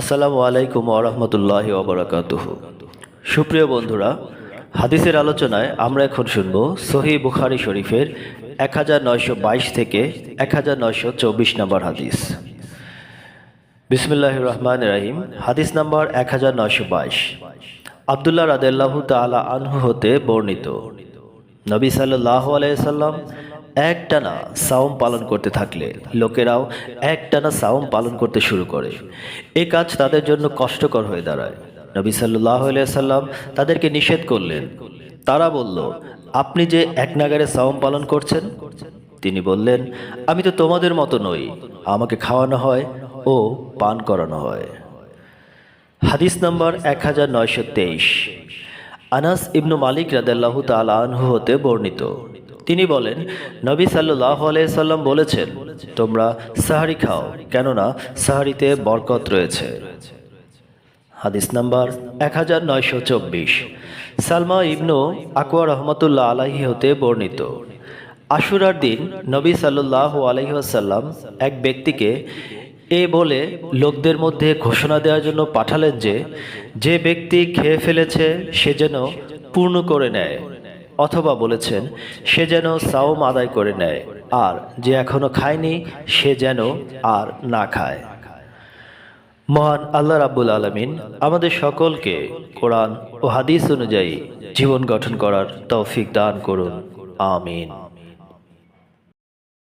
আসসালামু আলাইকুম আরহামতুল্লাহ ওবরাকাতুহ সুপ্রিয় বন্ধুরা, হাদিসের আলোচনায় আমরা এখন শুনব সহি বুখারি শরীফের এক হাজার নয়শো বাইশ থেকে এক হাজার চব্বিশ নম্বর হাদিস। বিসমুল্লাহ রহমান রাহিম। হাদিস নাম্বার এক হাজার নয়শো বাইশ। আবদুল্লাহ তালা আনহু হতে বর্ণিত। নবী সাল্লাহ আলাইসাল্লাম একটানা সাওম পালন করতে থাকলে লোকেরাও একটানা সাওম পালন করতে শুরু করে। এ কাজ তাদের জন্য কষ্টকর হয়ে দাঁড়ায়। নবী সাল্লাহ সাল্লাম তাদেরকে নিষেধ করলেন। তারা বলল, আপনি যে এক নাগারে সাওম পালন করছেন? তিনি বললেন, আমি তো তোমাদের মতো নই। আমাকে খাওয়ানো হয় ও পান করানো হয়। হাদিস নম্বর এক হাজার নয়শো তেইশ। আনাস ইবনু মালিক রাদাল্লাহু তাল আনহু হতে বর্ণিত। তিনি বলেন, নবী সাল্লাহ সাল্লাম বলেছেন, তোমরা সাহারি খাও, কেননা সাহারিতে বরকত রয়েছে। হাদিস নাম্বার এক হাজার নয়শো চব্বিশ সালমা ইবনু আকোয়া রহমতুল্লাহ আলাহি হতে বর্ণিত, আশুরার দিন নবী সাল্লাহ আলহিহাসাল্লাম এক ব্যক্তিকে এ বলে লোকদের মধ্যে ঘোষণা দেওয়ার জন্য পাঠালেন যে যে ব্যক্তি খেয়ে ফেলেছে, সে যেন পূর্ণ করে নেয়। অথবা বলেছেন, সে যেন সাওম আদায় করে নেয়, আর যে এখনও খায়নি, সে যেন আর না খায়। মহান আল্লাহ রাব্বুল আলমিন আমাদের সকলকে কোরআন ও হাদিস অনুযায়ী জীবন গঠন করার তৌফিক দান করুন। আমিন।